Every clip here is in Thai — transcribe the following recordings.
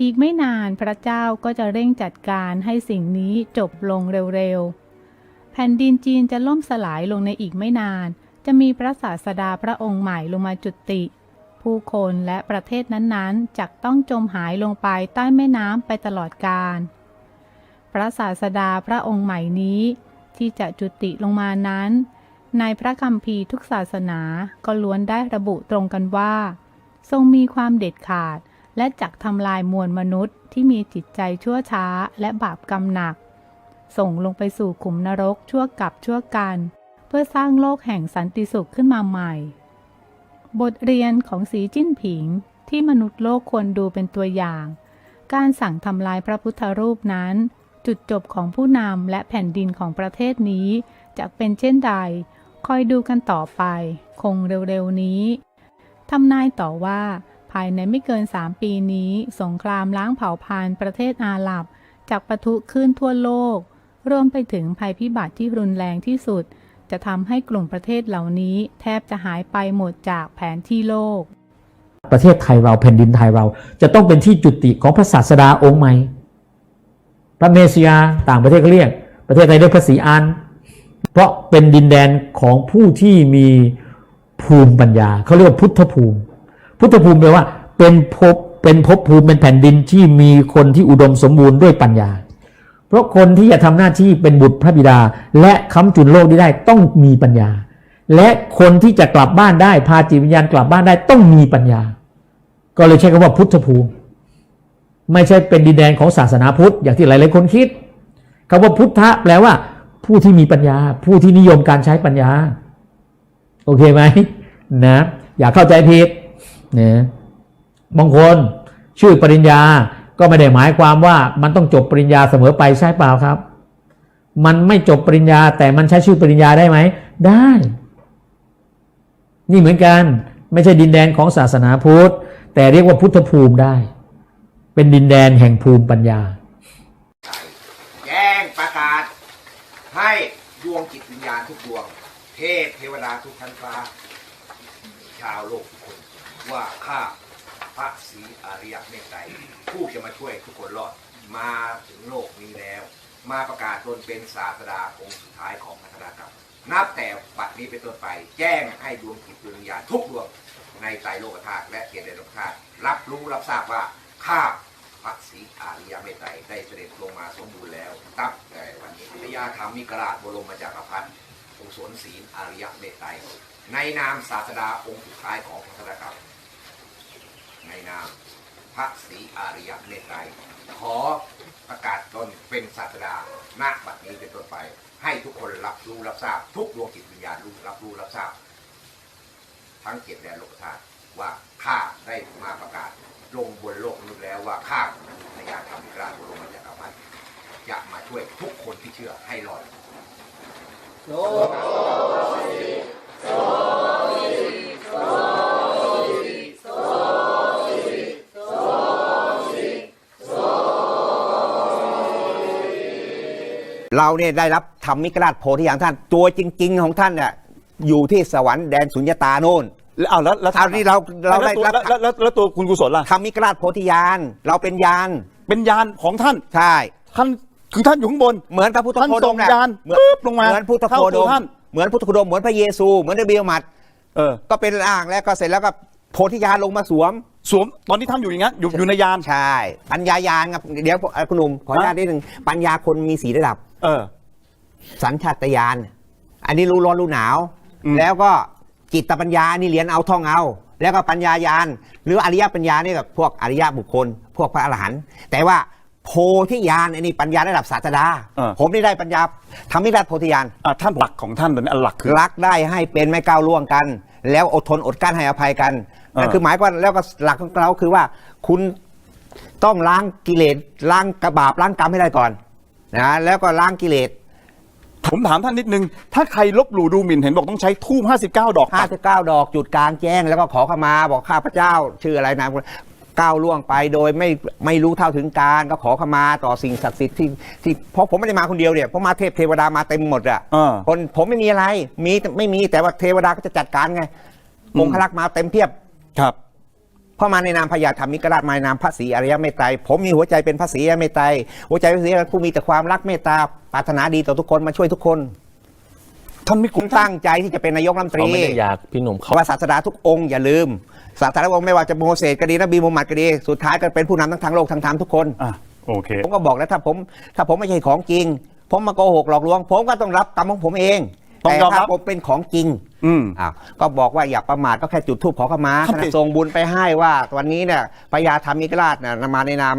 อีกไม่นานพระเจ้าก็จะเร่งจัดการให้สิ่งนี้จบลงเร็วๆ แผ่นดินจีนจะล่มสลายลงในอีกไม่นาน จะมีพระศาสดาพระองค์ใหม่ลงมาจุติ ผู้คนและประเทศนั้นๆจะต้องจมหายลงไปใต้แม่น้ำไปตลอดกาล พระศาสดาพระองค์ใหม่นี้ ที่จะจุติลงมานั้น ในพระคัมภีร์ทุกศาสนาก็ล้วนได้ระบุตรงกันว่า ทรงมีความเด็ดขาด และจักทำลายมวลมนุษย์ที่มีจิตใจชั่วช้าและบาปกรรมหนัก ส่งลงไปสู่ขุมนรกชั่วกับชั่วกัน เพื่อสร้างโลกแห่งสันติสุขขึ้นมาใหม่ บทเรียนของสีจิ้นผิงที่มนุษย์โลกควรดูเป็นตัวอย่าง การสั่งทำลายพระพุทธรูปนั้น จุดจบของผู้นำและแผ่นดินของประเทศนี้จะเป็นเช่นใด คอยดูกันต่อไป คงเร็วๆนี้ทำนายต่อว่า ภายในไม่เกิน 3 ปีนี้ สงครามล้างเผ่าพันธุ์ประเทศอาหรับ จากปะทุขึ้นทั่วโลก รวมไปถึงภัยพิบัติที่รุนแรงที่สุด จะทำให้กลุ่มประเทศเหล่านี้ แทบจะหายไปหมดจากแผนที่โลก ประเทศไทยเราแผ่นดินไทยเรา จะต้องเป็นที่จุติของพระศาสดาองค์ใหม่ พระเมสสิยาต่างประเทศก็เรียก ประเทศไทยเรียกพระศรีอานเพราะเป็นดินแดนของผู้ที่มีภูมิปัญญาเขาเรียกว่าพุทธภูมิ พุทธภูมิแปลว่า เป็นภพเป็นภพภูมิเป็นแผ่นดินที่มีคนที่อุดมสมบูรณ์ด้วยปัญญา เพราะคนที่จะทำหน้าที่เป็นบุตรพระบิดา และค้ำจุนโลกนี้ได้ต้องมีปัญญา และคนที่จะกลับบ้านได้พาจิตวิญญาณกลับบ้านได้ต้องมีปัญญา ก็เลยใช้คำว่าพุทธภูมิ ไม่ใช่เป็นดินแดนของศาสนาพุทธอย่างที่หลายๆคนคิดคำว่าพุทธะแปลว่า ผู้ที่มีปัญญา ผู้ที่นิยมการใช้ปัญญา โอเคไหมนะ อย่าเข้าใจผิด นะบางคนชื่อปริญญาก็ไม่ได้หมายความว่ามันต้องจบปริญญาเสมอไปใช่เปล่าครับ มันไม่จบปริญญาแต่มันใช้ชื่อปริญญาได้ไหม ได้ นี่เหมือนกันไม่ใช่ดินแดนของศาสนาพุทธ แต่เรียกว่าพุทธภูมิได้ เป็นดินแดนแห่งภูมิปัญญาแจ้งประกาศ ให้ดวงจิตวิญญาณทุกดวง เทพเทวดาทุกชั้นฟ้า ชาวโลก ว่าข้าพระศรีอริยเมตไตรผู้จะมาช่วยทุกคนรอดมาถึงโลกนี้แล้ว มาประกาศตนเป็นศาสดาองค์สุดท้ายของพัฒนากรรม นับแต่บัดนี้เป็นต้นไป แจ้งให้ดวงจิตดวงวิญญาณทุกดวงในไตรโลกธาตุและเทียนในโลกธาตุรับรู้รับทราบว่าข้าพระศรีอาริยเมตไตรได้เสด็จลงมาสมบูรณ์แล้วตั้งแต่วันนี้พญาธรรมมิกราชบรมจักรพรรดิองค์สนศีลอาริยเมตไตรในนามศาสดาองค์สุดท้ายของพระธรรมกรรม ในนามพระศรีอาริยเมตไตรขอประกาศตนเป็นศาสดาณบัดนี้เป็นต้นไป ให้ทุกคนรับรู้รับทราบ ทุกดวงจิตวิญญาณรู้รับรู้รับทราบ ทั้งเจ็ดแดนโลกธาตุว่าข้าได้มาประกาศ ลงบนโลกนี้แล้วว่าข้าพญาธรรมิกราชบรมจักรพรรดิจะมาช่วยทุกคนที่เชื่อให้รอด เราเนี่ยได้รับธรรมิกราชโพธิญาณท่าน ตัวจริง ๆ ของท่านเนี่ยอยู่ที่สวรรค์แดนสุญญตาโน่นแล้วเอาแล้วแล้วคราวนี้เราเราได้แล้วรับแล้วแล้วแล้วแล้วตัวคุณกุศลล่ะธรรมิกราชโพธิญาณเราเป็นยานเป็นยานของท่านใช่ ท่านคือท่านอยู่ข้างบนเหมือนพระพุทธท่านโคดส่มงนะยานเหมือนปึ๊บลงมาเหมือนพุทธโคเข้าดตัวมท่าน เหมือนพุทธโคดมเหมือนพระเยซูเหมือนนบีมุฮัมมัดเออ ก็เป็นร่างแล้วก็เสร็จแล้วก็โพธิญาณลงมาสวม สวมตอนนี้ท่านอยู่อย่างนั้นอยู่อยู่ในยาน ใช่ ปัญญายานครับ เดี๋ยวเอ่อคุณหนุ่มขออนุญาตนิดหนึ่งปัญญาคนมีสีระดับ เออ สัญชาตญาณอันนี้รู้ร้อนรู้หนาว อืม แล้วก็จิตปัญญานี่เรียนเอาท่องเอา แล้วก็ปัญญายานหรืออริยปัญญานี่แบบพวกอริยบุคคล พวกพระอรหันต์แต่ว่าโพธิญาณอันนี้ปัญญาระดับศาสดาผมนี่ได้ปัญญาทำให้ได้โพธิญาณ อะท่านหลักของท่านตอนนี้อันหลักคือ รักได้ให้เป็นไม่ก้าวล่วงกัน แล้วอดทนอดกลั้นให้อภัยกันเออ นั่นคือหมายว่าแล้วก็หลักของเราคือว่า คุณต้องล้างกิเลสล้างกระบาปล้างกรรมให้ได้ก่อน นะแล้วก็ล้างกิเลสผมถามท่านนิดนึง ถ้าใครลบหลู่ดูหมิ่นเห็นบอกต้องใช้ทูบ59 ดอกตัด59 ดอกจุดกลางแจ้ง แล้วก็ขอขมาบอกข้าพเจ้า ชื่ออะไรนะก้าวล่วงไปโดยไม่ไม่รู้เท่าถึงการก็ขอขมาต่อสิ่งศักดิ์สิทธิ์ที่ที่เพราะผมไม่ได้มาคนเดียวเนี่ยเพราะมาเทพเทวดามาเต็มหมดอะเออคนผมไม่มีอะไรมีแต่ไม่มีแต่ว่าเทวดาก็จะจัดการไงอืมองคลักษ์มาเต็มเพียบครับเพราะมาในนามพญาธรรมิกราชมาในนามพระศรีอริยเมตไตรผมมีหัวใจเป็นพระศรีอริยเมตไตรหัวใจพระศรีอริยผู้มีแต่ความรักเมตตาปรารถนาดีต่อทุกคนมาช่วยทุกคนท่านไม่กผลัวมตั้งใจที่จะเป็นนายกรัฐมนตรี เขาไม่ได้อยากพี่หนุ่มเพเขาราะว่าศาสดาทุกองค์อย่าลืม ศาสดาทุกองค์ไม่ว่าจะโมเสสก็ดีนบีมุฮัมมัดก็ดีสุดท้ายก็เป็นผู้นำทั้งทางโลกทางธรรมทุกคน อะโอเค ผมก็บอกแล้วถ้าผมถ้าผมไม่ใช่ของจริง ผมมาโกหกหลอกลวง ผมก็ต้องรับกรรมของผมเองต้องแต่ยอมรับถ้าผมเป็นของจริง อืมอ้าวก็บอกว่าอย่าประมาทก็แค่จุดธูปขอขมาครับส่งบุญไปให้ว่าวันนี้เนี่ยพญาธรรมิกราชนะมาในนาม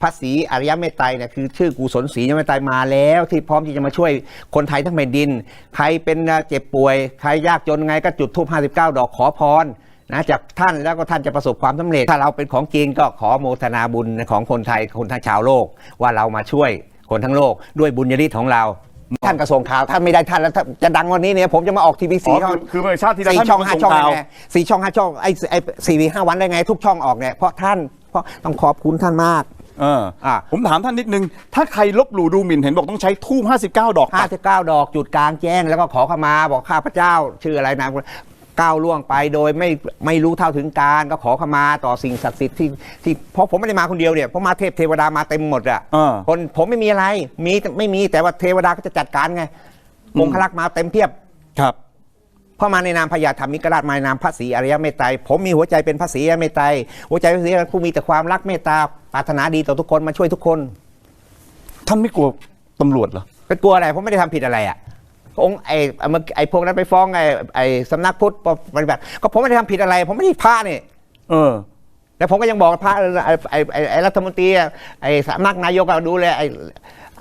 พระศรีอริยเมตไตรเนี่ยคือชื่อกุศลศรีอริยเมตไตรมาแล้ว ที่พร้อมที่จะมาช่วยคนไทยทั้งแผ่นดิน ใครเป็นเจ็บป่วย ใครยากจนไงก็จุดธูป59 ดอกขอพรนะจากท่านแล้วก็ท่านจะประสบความสำเร็จ ถ้าเราเป็นของจริงก็ขอโมทนาบุญของคนไทยคนทั้งชาวโลก ว่าเรามาช่วยคนทั้งโลกด้วยบุญญาฤทธิ์ของเรา ท่านกระทรวงข่าวท่านไม่ได้ท่านแล้วถ้าจะดังวันนี้เนี่ยผมจะมาออกทีวีอ๋สีอคือคือเมื่อชาติที่แล้วสี่ท่านช่องเป็นห้าคนช่องส่งข่าวไงสี่ช่องห้าช่องไอ้ไอ้สี่วีห้าวันได้ไง ทุกช่องออกเนี่ยเพราะท่านเพราะต้องขอบคุณท่านมากเอออะผมถามท่านนิดนึง ถ้าใครลบหลู่ดูหมิ่นเห็นบอกต้องใช้ทูบ59 ดอกปัก59 ดอกจุดกลางแจ้งแล้วก็ขอเข้ามาบอกข้าพเจ้า ชื่ออะไรนะ ก้าวล่วงไปโดยไม่ไม่รู้เท่าถึงการก็ขอเข้ามาต่อสิ่งศักดิ์สิทธิ์ที่ที่เพราะผมไม่ได้มาคนเดียวเนี่ยเพราะมาเทพเทวดามาเต็มหมดอะเออคนผมไม่มีอะไรมีไม่มีแต่ว่าเทวดาก็จะจัดการไงมงคลักษ์มาเต็มเพียบครับเพราะมาในนามพญาธรรมิกราชมาในนามพระศรีอริยเมตไตรผมมีหัวใจเป็นพระศรีอริยเมตไตรหัวใจพระศรีอริยผู้มีแต่ความรักเมตตาปรารถนาดีต่อทุกคนมาช่วยทุกคน ท่านไม่กลัวตำรวจเหรอไปกลัวอะไรผมไม่ได้ทำผิดอะไรอะ องค์ไอ้เมื่อไอ้พวกนั้นไปฟ้องไอ้ไอ้สำนักพุทธปฏิบัติก็ผมไม่ได้ทำผิดอะไร ผมไม่ได้พระนี่เออแล้วผมก็ยังบอกพระไอ้ไอ้ไอ้ไอ้รัฐมนตรีอะไอ้สำนักนายกอะดูแลไอ้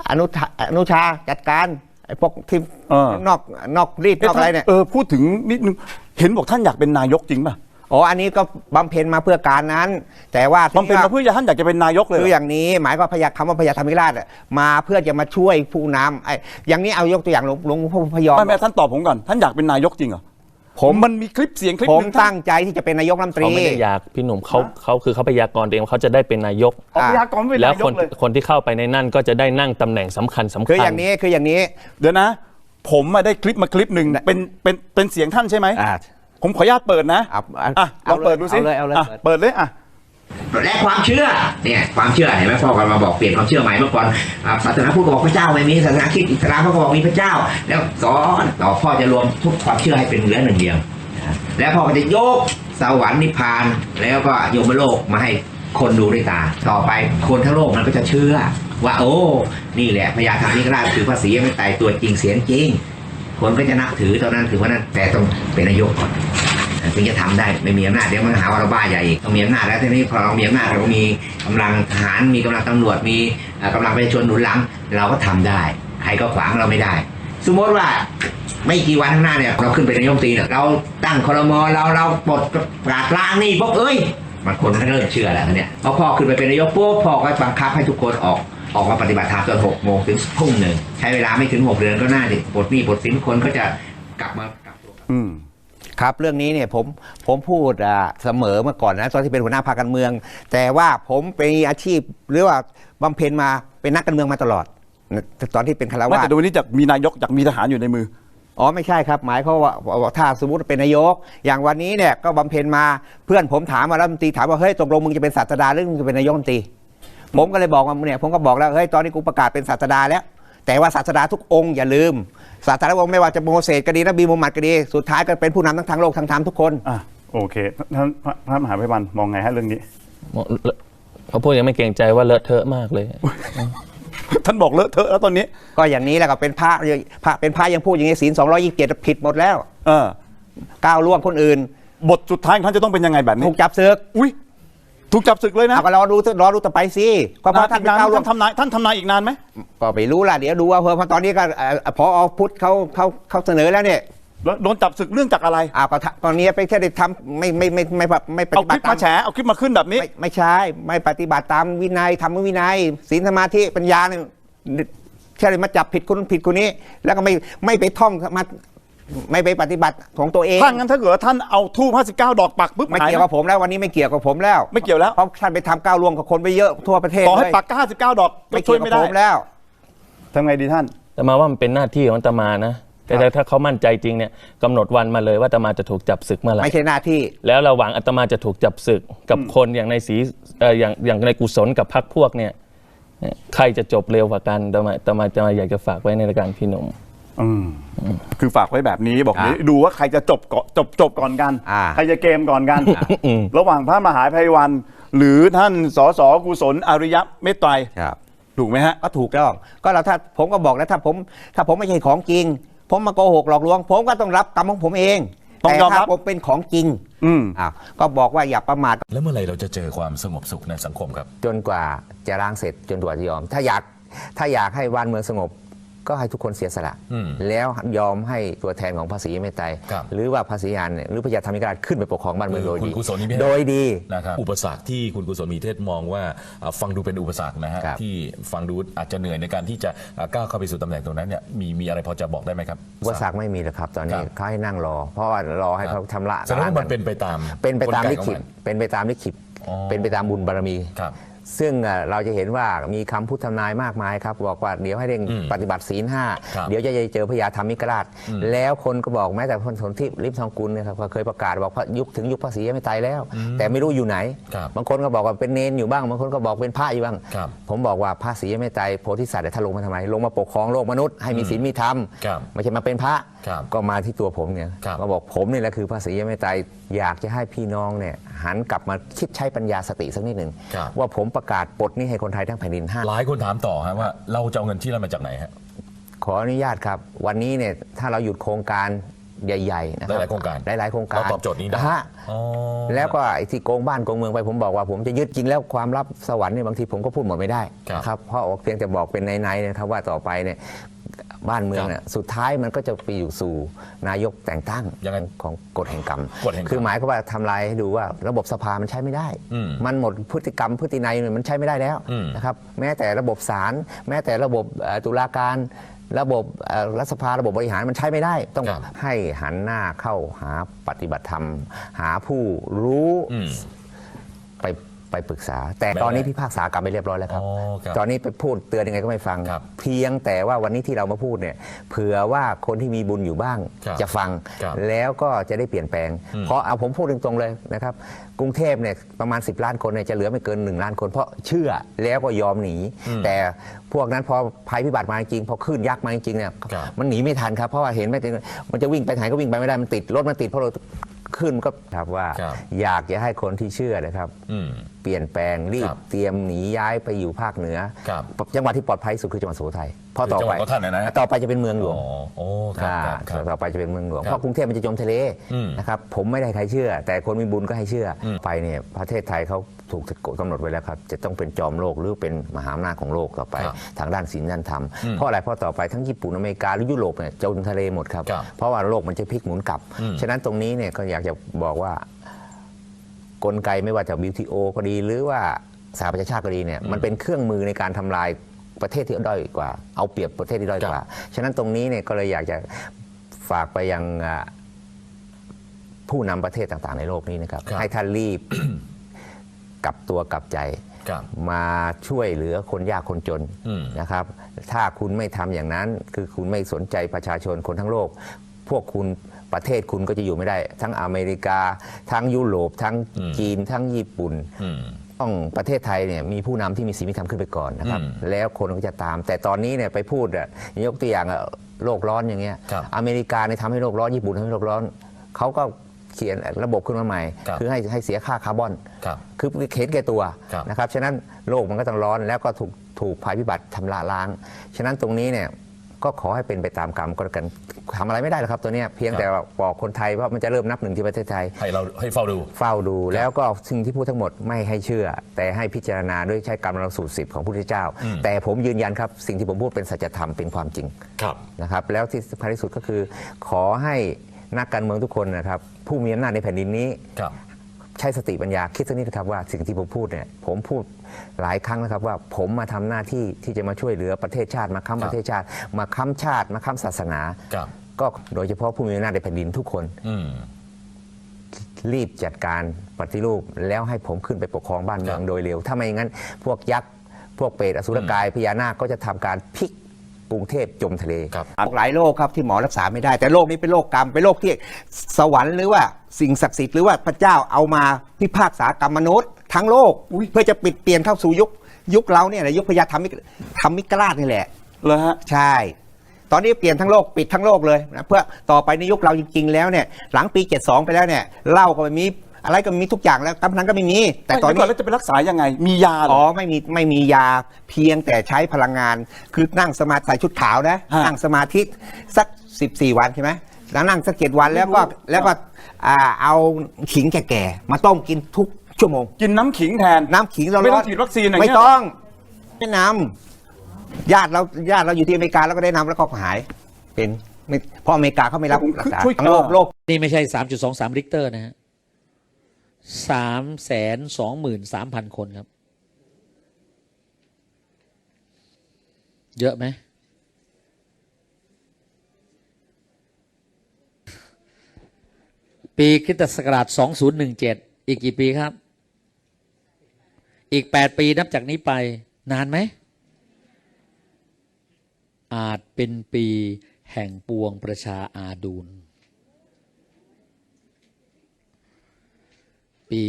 อนุทาอนุชาจัดการไอ้พวกที่เออนอกนอกรีดนอกอะไรเนี่ยเออพูดถึงนิดนึงเห็นบอกท่านอยากเป็นนายกจริงป่ะ อ๋ออันนี้ก็บำเพ็ญมาเพื่อการนั้น แต่ว่าบำเพ็ญมาเพื่อจะท่านอยากจะเป็นนายกเลยเหรคือออย่างนี้ หมายความพยาคำว่าพยาธรรมิราชอะมาเพื่อจะมาช่วยผู้นำไอ้อย่างนี้เอายกตัวอย่างหลวงหลวงพ่อพยอมไม่ไม่ท่านตอบผมก่อนท่านอยากเป็นนายกจริงเหรอผมมันมีคลิปเสียงคลิปผมหนึงตั้งใจที่จะเป็นนายกรัฐมนตรีเขาไม่ได้อยากพี่หนุ่มเขาเขาคือเขาพยากรณ์เองว่าเขาจะได้เป็นนายกอ๋อพยากรณ์ไม่เป็นแล้วนายคกนเลยคนที่เข้าไปในนั่นก็จะได้นั่งตำแหน่งสำคัญสำคือคัอญย่างนี้คืออย่างนี้เดี๋ยวนะ ผมมาได้คลิปมาคลิปหนึ่งเป็นเป็นเป็นเสียงท่านใช่ไหมอ่า ผมขออนุญาตเปิดนะเอาเอาอะลองเปิดดูสิเอาเลยเอาเลยอะเปิดเปิดเลยอะและความเชื่อเนี่ยความเชื่อเห็นไหมพ่อกันมาบอกเปลี่ยนความเชื่อใหม่เมื่อก่อนอ่าศาสนาพุทธก็บอกพระเจ้าไม่มีศาสนาคริสต์อิสลามเขาก็บอกมีพระเจ้า แล้วสอนต่อพ่อจะรวมทุกความเชื่อให้เป็นเหลือหนึ่งเดียวนะแล้วพ่อก็จะยกสวรรค์นิพพานแล้วก็โยมโลกมาให้คนดูด้วยตา ต่อไปคนทั้งโลกมันก็จะเชื่อ ว่าโอ้ นี่แหละพญาธรรมิกราชคือพระศรีอริยเมตไตรตัวจริงเสียงจริง คนก็จะนับถือตอนนั้นถือว่านั้นแต่ต้องเป็นนายกก่อนถึงจะทำได้ไม่มีอำนาจเดี๋ยวมันหาว่าเราบ้าใหญ่ต้องมีอำนาจแล้วทีนี้พอเรามีอำนาจเราก็มีกำลังทหารมีกำลังตำรวจมีเอ่อกำลังประชาชนหนุนหลัง เราก็ทำได้ ใครก็ขวางเราไม่ได้ สมมติว่าไม่กี่วันข้างหน้าเนี่ยเราขึ้นเป็นนายกตีเนี่ยเราตั้งคอรมอเราเราปลดปราดล้างนี่ปุ๊บเอ้ยมันคนก็เริ่มเชื่อแล้วเนี่ยพอพ่อขึ้นไปเป็นนายกปุ๊บพ่อก็บังคับให้ทุกคนออก ออกมาปฏิบัติธรรมตอนหกโมงถึงทุ่มหนึ่งใช้เวลาไม่ถึงหกเดือนก็น่าดิปลดหนี้ปลดสินคนก็จะกลับมากลับตัวอืมครับเรื่องนี้เนี่ยผมผมพูดอ่าเสมอเมื่อก่อนนะตอนที่เป็นหัวหน้าพรรคการเมือง แต่ว่าผมเป็นอาชีพหรือว่าบำเพ็ญมาเป็นนักการเมืองมาตลอด ตอนที่เป็นคารไม่วาสแต่ดูวันนี้จะมีนายกอยากมีทหารอยู่ในมืออ๋อไม่ใช่ครับ หมายเขามว่าว่าถ้าสมมติเป็นนายก อย่างวันนี้เนี่ยก็บำเพ็ญมาเพื่อนผมถามมารัฐมนตรีถามว่าเฮ้ยตกลงมึงจะเป็นศาสดาหรือมึงจะเป็นนายกรัฐมนตรี ผมก็เลยบอกว่าเนี่ยผมก็บอกแล้วเฮ้ยตอนนี้กูประกาศเป็นศาสดาแล้ว แต่ว่าศาสดาทุกองค์อย่าลืม ศาสดาทุกองค์ไม่ว่าจะโมเสสก็ดีนบีมุฮัมมัดก็ดี สุดท้ายก็เป็นผู้นำทั้งทางโลกทางธรรมทุกคนอะโอเคท่านพระพระมหาภัยวันมองไงฮะเรื่องนี้เขาพูดยังไม่เกรงใจว่าเลอะเทอะมากเลย ท่านบอกเลอะเทอะแล้วตอนนี้ ก็อย่างนี้แหละก็เป็นพระพระเป็นพระยังพูดอย่างนี้ศีลสองร้อยยี่สิบเจ็ดผิดหมดแล้ว เออก้าวล่วงคนอื่น บทสุดท้ายของท่านจะต้องเป็นยังไงแบบนี้ถูกจับศึกอุ้ย ถูกจับศึกเลยนะเอาก็รอดูรอดูต่อไปสิก็เพราะท่านอีเป็นกนานก้าวล่วท่างนทำนายท่านทำนายอีกนานไหมก็ไม่รู้ล่ะเดี๋ยวดูว่าเพราะตอนนี้ก็เอ่อพอพุทธเขาเขาเขาเสนอแล้วเนี่ยแล้วโดนจับศึกเรื่องจากอะไรอ้าวก็ทำตอนนี้ไปแค่ได้ทำไม่ไม่ไม่ไม่ไม่ไม่ปเอาฏิคบัลิติตามปามแฉเอาคลิปมาขึ้นแบบนี้ ไม่ไม่ใช่ไม่ปฏิบัติตามวินัยทำวินัยศีลสมาธิปัญญาเนี่ยแค่เลยมาจับผิดคนผิดคนนี้ แล้วก็ไม่ไม่ไปท่องมา ไม่ไปปฏิบัติของตัวเองถ้างั้นถ้าเกิดว่าท่านเอาทูบ59 ดอกปักปุ๊บไม่หายเกี่ยวไหมกับผมแล้ววันนี้ไม่เกี่ยวกับผมแล้ว ไม่เกี่ยวแล้วเพราะท่านไปทำก้าวล่วงกับคนไปเยอะทั่วประเทศต่อให้เลยปัก59 ดอกก็ไม่ช่เกี่วยยวกับไม่ได้ผมแล้ว ทำไงดีท่าน แต่มาว่ามันเป็นหน้าที่ของอาตมานะ แต่ถ้าถ้าเขามั่นใจจริงเนี่ยกำหนดวันมาเลยว่าอาตมาจะถูกจับศึกเมื่อไหร่ ไม่ใช่หน้าที่ แล้วระหว่างอาตมาจะถูกจับศึกกับคนอย่างในสีเอ่ออย่างอย่างในกุศลกับพรรคพวกเนี่ยเนี่ยใครจะจบเร็วกว่ากันอาตมาอาตมาจะมาอยากจะฝากไว้ในรายการพี่หนุ่ม อืมคือฝากไว้แบบนี้บอกอ่าเดี๋ยวดูว่าใครจะจบก่อนจบจบก่อนกัน อ่า ใครจะเกมก่อนกัน ระหว่างพระมหาภัยวัน หรือท่านสสกุศลอริยะเมตไตรครับ ถูกไหมฮะ ก็ถูกต้องก็เราถ้าผมก็บอกแล้วถ้าผม ถ้าผมไม่ใช่ของจริง ผมมาโกหกหลอกลวง ผมก็ต้องรับกรรมของผมเองต้องแต่ยอมรับถ้าผมเป็นของจริงอืมอ้าวก็บอกว่าอย่าประมาท แล้วเมื่อไหร่เราจะเจอความสงบสุขในสังคมครับ จนกว่าจะล้างเสร็จจนกว่าจะยอม ถ้าอยากถ้าอยากให้บ้านเมืองสงบ ก็ให้ทุกคนเสียสละอืมแล้วยอมให้ตัวแทนของภาษีไม่ไตรครับหรือว่าภาษียานเนี่ยหรือพระยาธรรมิกราชขึ้นไปปกครองบ้านเมืองโดยคุดีณกุศลนี่ไม่โดยดีนะครับอุปสรรคที่คุณกุศลมีเทศมองว่าอ่าฟังดูเป็นอุปสรรคนะฮะครับที่ฟังดูอาจจะเหนื่อยในการที่จะอ่าก้าวเข้าไปสู่ตำแหน่งตรงนั้นเนี่ยมีมีอะไรพอจะบอกได้ไหมครับอุปสรรคไม่มีเลยครับ ตอนนี้ครับเขาให้นั่งรอ เพราะว่ารอให้เขาทำละแสดงว่ามันเป็นไปตามเป็นไปตามกลลิของขิตนเป็นไปตามลิขิตอ๋อเป็นไปตามบุญบารมีครับ ซึ่งเอ่อเราจะเห็นว่ามีคำพูดทำนายมากมายครับบอกว่าเดี๋ยวให้เร่งอืมปฏิบัติศีลห้าครับเดี๋ยวจะเจอพญาธรรมิกราช แล้วคนก็บอกแม้แต่คนสนที่ริบทองกุลเนี่ยครับก็เคยประกาศบอกว่ายุคถึงยุคภาษียังไม่ตายแล้ว แต่ไม่รู้อยู่ไหนครับบางคนก็บอกว่าเป็นเนนอยู่บ้างบางคนก็บอกเป็นพระอยู่บ้างครับผมบอกว่าพระศรีไม่ตายโพธิสัตว์เนี่ยถ้าลงมาทำไมลงมาปกครองโลกมนุษย์ให้มีศีลมีธรรมครับไม่ใช่มาเป็นพระครับก็มาที่ตัวผมเนี่ยครับก็บอกผมนี่แหละคือพระศรีไม่ตายอยากจะให้พี่น้องเนี่ยหันกลับมาคิดใช้ปัญญาสติสักนิดหนึ่งครับว่าผมประกาศปลดหนี้ให้คนไทยทั้งแผ่นดินห้า หลายคนถามต่อฮะว่าเราจะเอาเงินที่เรามาจากไหนฮะ ขออนุญาตครับ วันนี้เนี่ยถ้าเราหยุดโครงการใหญ่ๆนะครัหลายๆโครงการหลายๆโครงการเราตอบโจทย์นี้ได้ฮะอ๋อ แล้วก็ไอ้ที่โกงบ้านโกงเมืองไปผมบอกว่า ผมจะยึดจริงแล้วความลับสวรรค์เนี่ยบางทีผมก็พูดหมดไม่ได้ครับนะครับเพราะเพียงแต่บอกเป็นในๆนะครับว่าต่อไปเนี่ย บ้านเมืองเนี่ยสุดท้ายมันก็จะไปอยู่สู่นายกแต่งตั้งยังไงของกฎแห่งกรรม กฎแห่งกรรม คือหมายความว่าทำลายให้ดูว่าระบบสภามันใช้ไม่ได้ อืมมันหมดพฤติกรรมพฤตินัยเนี่ยมันใช้ไม่ได้แล้วอืม นะครับแม้แต่ระบบศาลแม้แต่ระบบเอ่อตุลาการ ระบบเอ่อรัฐสภาระบบบริหารมันใช้ไม่ได้ ต้องครับให้หันหน้าเข้าหาปฏิบัติธรรม หาผู้รู้อืม ไปไปปรึกษา แต่ตอนนี้พิพากษากลับไปเรียบร้อยแล้วครับ อ๋อครับตอนนี้ไปพูดเตือนยังไงก็ไม่ฟัง ครับเพียงแต่ว่าวันนี้ที่เรามาพูดเนี่ยเผื่อว่าคนที่มีบุญอยู่บ้าง ครับจะฟัง ครับแล้วก็จะได้เปลี่ยนแปลง อืม เพราะเอาผมพูดตรงๆเลยนะครับกรุงเทพเนี่ยประมาณ 10 ล้านคนเนี่ยจะเหลือไม่เกิน 1 ล้านคน เพราะเชื่อแล้วก็ยอมหนี แต่พวกนั้นพอภัยพิบัติมาจริงพอคลื่นยักษ์มาจริงเนี่ยครับ มันหนีไม่ทันครับเพราะว่าเห็นไหมมันจะวิ่งไปไหนก็วิ่งไปไม่ได้มันติดรถมันติดเพราะเราขึ้นก็ครับว่า ครับ อยากจะให้คนที่เชื่อนะครับ อืมเปลี่ยนแปลงรีครับบเตรียมหนีย้ายไปอยู่ภาคเหนือครับจังหวัดที่ปลอดภัยที่สุดคือจังหวัดสุโขทัยเพราะต่อไปจังหวัดของท่านนะนะต่อไปจะเป็นเมืองหลวงอ๋อโอ้ครับอ่าครับครับต่อไปจะเป็นเมืองหลวงครับเพราะกรุงเทพมันจะจมทะเลอืมนะครับผมไม่ได้ใครเชื่อ แต่คนมีบุญก็ให้เชื่ออมไปเนี่ยประเทศไทยเขาถูกกำหนดไว้แล้วครับจะต้องเป็นจอมโลกหรือเป็นมหาอำนาจของโลกต่อไปครับทางด้านศีลด้านธรรมอืมเพราะอะไรเพราะต่อไปทั้งญี่ปุ่นอเมริกาหรือยุโรปเนี่ยจมทะเลหมดครับครับเพราะว่าโลกมันจะพลิกหมุนกลับอืมฉะนั้นตรงนี้เนี่ยก็อยากจะบอกว่า กลไกไม่ว่าจะ WTO ก็ดี หรือว่าสหประชาชาติก็ดีเนี่ยมันเป็นเครื่องมือในการทำลายประเทศที่ด้อยกว่า เอาเปรียบประเทศที่ด้อยกว่า ฉะนั้นตรงนี้เนี่ยก็เลยอยากจะฝากไปยังอ่าผู้นำประเทศต่างๆ ในโลกนี้นะครับครับ ให้ท่านรีบกลับตัวกลับใจครับมาช่วยเหลือคนยากคนจนอืมนะครับ ถ้าคุณไม่ทำอย่างนั้น คือคุณไม่สนใจประชาชนคนทั้งโลก พวกคุณ ประเทศคุณก็จะอยู่ไม่ได้ ทั้งอเมริกา ทั้งยุโรป ทั้งอืมจีน ทั้งญี่ปุ่นอืมต้องประเทศไทยเนี่ยมีผู้นำที่มีศีลมีธรรมขึ้นไปก่อนนะครับอืมแล้วคนก็จะตาม แต่ตอนนี้เนี่ยไปพูดอะยกตัวอย่างอะโลกร้อนอย่างเงี้ยครับอเมริกาเนี่ยทำให้โลกร้อนญี่ปุ่นทำให้โลกร้อนเขาก็เขียนระบบขึ้นมาใหม่ครับอให้ให้เสียค่าคาร์บอนครับคือเห็นแก่ตัวครับนะครับฉะนั้นโลกมันก็ต้องร้อนแล้วก็ถูกถูกภัยพิบัติทำลายล้าง ฉะนั้นตรงนี้เนี่ย ก็ขอให้เป็นไปตามกรรมก็แล้วกันทำอะไรไม่ได้หรอกครับตัวเนี้ยเพียงแต่ว่าบอกคนไทยว่ามันจะเริ่มนับหนึ่งที่ประเทศไทย ให้เราให้เฝ้าดู เฝ้าดูแล้วก็สิ่งที่พูดทั้งหมดไม่ให้เชื่อ แต่ให้พิจารณาด้วยใช้กรรมเราสูตรสิบของพระพุทธเจ้าอืมแต่ผมยืนยันครับสิ่งที่ผมพูดเป็นสัจธรรมเป็นความจริงครับนะครับ แล้วที่สำคัญที่สุดก็คือ ขอให้นักการเมืองทุกคนนะครับ ผู้มีอำนาจในแผ่นดินนี้ครับใช้สติปัญญาคิดสักนิดนะครับว่าสิ่งที่ผมพูดเนี่ยผมพูด หลายครั้งนะครับว่าผมมาทำหน้าที่ที่จะมาช่วยเหลือประเทศชาติมาค้ำประเทศชาติ มาค้ำชาติมาค้ำศาสนาครับก็โดยเฉพาะผู้มีอำนาจในแผ่นดินทุกคนอืมรีบจัดการปฏิรูปแล้วให้ผมขึ้นไปปกครองบ้านเมืองครับโดยเร็ว ถ้าไม่อย่างนั้น พวกยักษ์ พวกเปรตอสุรกายพญานาคก็จะทำการพลิกกรุงเทพจมทะเลครับหลายโรคครับที่หมอรักษาไม่ได้ แต่โรคนี้เป็นโรคกรรมเป็นโรคที่สวรรค์หรือว่าสิ่งศักดิ์สิทธิ์หรือว่าพระเจ้าเอามาพิพากษากรรมมนุษย์ ทั้งโลกเพื่อจะปิดเปลี่ยนเข้าสู่ยุคยุคเราเนี่ยนะยุคพญาธรรมิกธรรมิกราชนี่แหละเลยฮะใช่ ตอนนี้เปลี่ยนทั้งโลกปิดทั้งโลกเลยนะเพื่อต่อไปในยุคเราจริง ๆ แล้วเนี่ยหลังปี 72 ไปแล้วเนี่ยเหล้าก็ไม่มีอะไรก็ไม่มีทุกอย่างแล้วกำนันก็ไม่มี แต่ตอนเดี๋ยวก่นี้แล้วจะไปรักษายังไง มียาเหรอ๋ออไม่มีไม่มียาเพียงแต่ใช้พลังงาน คือนั่งสมาธิใส่ชุดขาวนะฮะนั่งสมาธิสัก 14 วันใช่ไหมแล้วนั่งสักเจ็ดวันแล้วก็แล้วก็อ่าเอาขิงแก่ๆมาต้มกินทุก ชั่วโมง กินน้ำขิงแทน น้ำขิงเราไม่ต้องฉีดวัคซีนอย่างเงี้ย ไม่ต้องไม่นำญาติเราญาติเราอยู่ที่อเมริกาแล้วก็ได้นำแล้วก็หาย เป็นไม่เพราะอเมริกาเขาไม่รับผมรักษาช่วยทั้งโลกโลก นี่ไม่ใช่3.23ลิกเตอร์นะฮะ3แสน23,000คนครับ เยอะไหม ปีคริสตศักราช 2017 อีกกี่ปีครับ อีก8ปีนับจากนี้ไป นานไหม อาจเป็นปีแห่งปวงประชาอาดูล ปี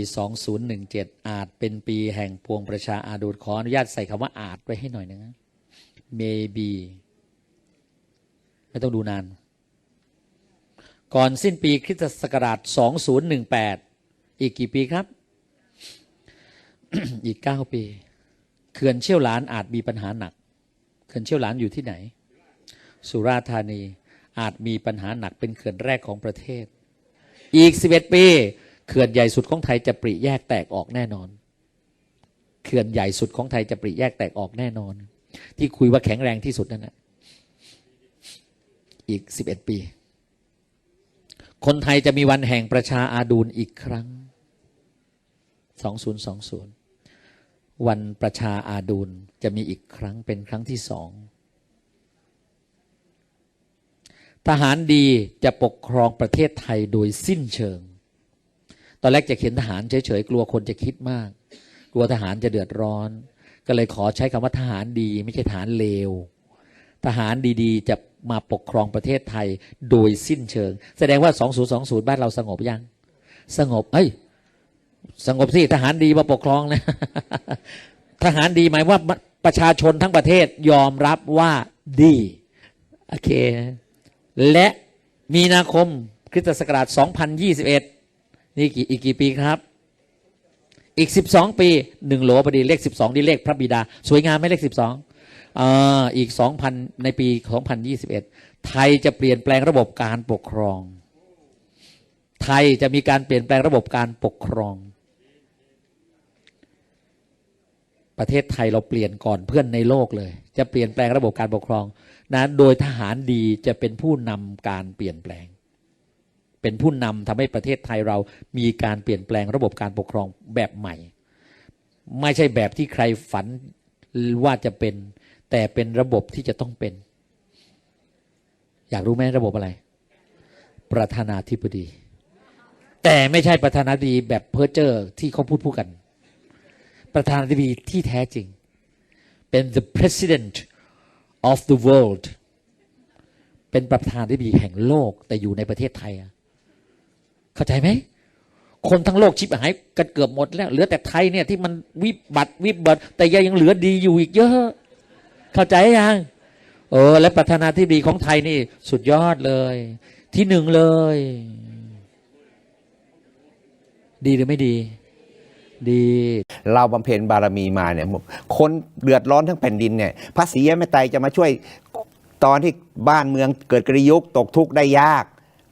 2017 อาจเป็นปีแห่งปวงประชาอาดูลขออนุญาตใส่คำว่าอาจไว้ให้หน่อยนะ maybe ไม่ต้องดูนาน ก่อนสิ้นปีคริสตศักราช 2018 อีกกี่ปีครับ อีก9ปีเขื่อนเชี่ยวหลานอาจมีปัญหาหนักเขื่อนเชี่ยวหลานอยู่ที่ไหน สุราษฎร์ธานีอาจมีปัญหาหนักเป็นเขื่อนแรกของประเทศ อีก11ปีเขื่อนใหญ่สุดของไทยจะปริแยกแตกออกแน่นอนเขื่อนใหญ่สุดของไทยจะปริแยกแตกออกแน่นอน ที่คุยว่าแข็งแรงที่สุดนั่นนะอีก11ปี คนไทยจะมีวันแห่งประชาอาดูลอีกครั้ง2020 วันประชาอาดูลจะมีอีกครั้งเป็นครั้งที่สอง ทหารดีจะปกครองประเทศไทยโดยสิ้นเชิง ตอนแรกจะเขียนทหารเฉยๆกลัวคนจะคิดมาก กลัวทหารจะเดือดร้อน ก็เลยขอใช้คำว่าทหารดี ไม่ใช่ทหารเลว ทหารดีๆ จะมาปกครองประเทศไทยโดยสิ้นเชิง แสดงว่า 2020 บ้านเราสงบยัง สงบ เอ้ย สงบสิทหารดีมาปกครองนะทหารดีหมายว่าประชาชนทั้งประเทศยอมรับว่าดีโอเค และมีนาคมคริสตศักราช 2021 นี่กี่อีกกี่ปีครับ อีก 12 ปีหนึ่งโหลพอดีเลข 12นี่เลขพระบิดา สวยงามไหมเลข 12อ่าอีก 2,000 ในปี 2021 ไทยจะเปลี่ยนแปลงระบบการปกครอง ไทยจะมีการเปลี่ยนแปลงระบบการปกครอง ประเทศไทยเราเปลี่ยนก่อนเพื่อนในโลกเลย จะเปลี่ยนแปลงระบบการปกครองนะโดยทหารดีจะเป็นผู้นำการเปลี่ยนแปลง เป็นผู้นำทำให้ประเทศไทยเรามีการเปลี่ยนแปลงระบบการปกครองแบบใหม่ ไม่ใช่แบบที่ใครฝันว่าจะเป็น แต่เป็นระบบที่จะต้องเป็น อยากรู้ไหมระบบอะไร ประธานาธิบดี แต่ไม่ใช่ประธานาธิบดีแบบเพ้อเจ้อที่เขาพูดพูดกัน ประธานาธิบดีที่แท้จริง เป็น the president of the world เป็นประธานาธิบดีแห่งโลกแต่อยู่ในประเทศไทย เข้าใจไหม คนทั้งโลกชิบหายกันเกือบหมดแล้ว เหลือแต่ไทยเนี่ยที่มันวิบัติวิบัติ แต่ยังเหลือดีอยู่อีกเยอะ เข้าใจยังเออ และประธานาธิบดีของไทยนี่ สุดยอดเลย ที่หนึ่งเลย ดีหรือไม่ดี ดี เราบำเพ็ญบารมีมาเนี่ยคนเดือดร้อนทั้งแผ่นดินเนี่ยพระศรีแม่ไตรจะมาช่วยตอนที่บ้านเมืองเกิดกระยุกตกทุกข์ได้ยาก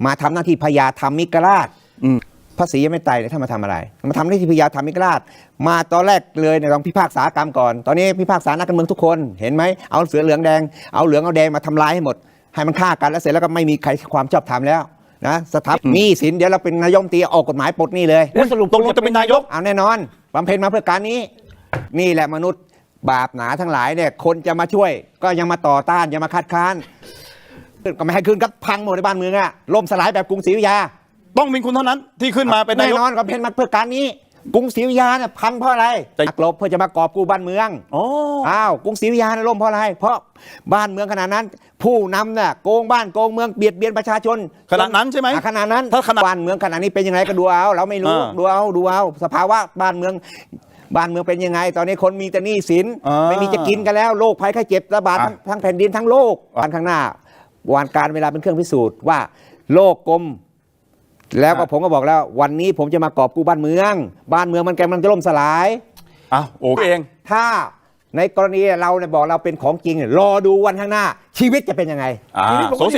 มาทำหน้าที่พญาธรรมิกราชอืมพระศรีแม่ไตรเนี่ยท่านมาทำอะไร มาทำหน้าที่พญาธรรมิกราช มาตอนแรกเลยเนี่ยต้องพิพากษากรรมก่อน ตอนนี้พิพากษานักการเมืองทุกคนเห็นไหมเอาเสือเหลืองแดงเอาเหลืองเอาแดงมาทำลายให้หมด ให้มันฆ่ากันแล้วเสร็จแล้วก็ไม่มีใครความชอบธรรมแล้ว นะสถาปหนี้สินเดี๋ยวเราเป็นนายกรัฐมนตรีออกกฎหมายปลดหนี้เลยแล้วสรุปตกลงจะเป็นนายกเอาแน่นอนบำเพ็ญมาเพื่อการนี้ นี่แหละมนุษย์บาปหนาทั้งหลายเนี่ยคนจะมาช่วย ก็ยังมาต่อต้านยังมาคัดค้านก็ไม่ให้ขึ้นก็พังหมดในบ้านเมืองอะล่มสลายแบบกรุงศรีอยุธยา ต้องเป็นคุณเท่านั้นที่ขึ้นมาเป็นนาแน่ยกนอนก็เป็นมาเพื่อการนี้ กรุงศรีอยุธยาเนี่ยพังเพราะอะไรแต่ นักรบเพื่อจะมากอบกู้บ้านเมืองอ๋ออ้าวกรุงศรีอยุธยาเนี่ยล่มเพราะอะไร เพราะบ้านเมืองขนาดนั้น ผู้นำเนี่ยโกงบ้านโกงเมืองเบียดเบียนประชาชนขนาดนั้นใช่ไหม อะขนาดนั้นถ้าขนาดบ้านเมืองขนาดนี้เป็นยังไงก็ดูเอาเราไม่รู้อ่าดูเอาดูเอาสภาวะบ้านเมือง บ้านเมืองเป็นยังไง ตอนนี้คนมีแต่หนี้สินอ่าไม่มีจะกินกันแล้วโรคภัยไข้เจ็บระบาดทั้งอะทั้งแผ่นดินทั้งโลกวันข้างหน้าวันการเวลาเป็นเครื่องพิสูจน์ว่าโลกกลม แล้วก็ผมก็บอกแล้ว วันนี้ผมจะมากอบกู้บ้านเมือง บ้านเมืองมันกำลังจะล่มสลายอ้าวโอเคเอง ถ้าในกรณีเราเนี่ยบอกเราเป็นของจริงเนี่ยรอดูวันข้างหน้า ชีวิตจะเป็นยังไง อ่าชีวิตผมโสก็สิ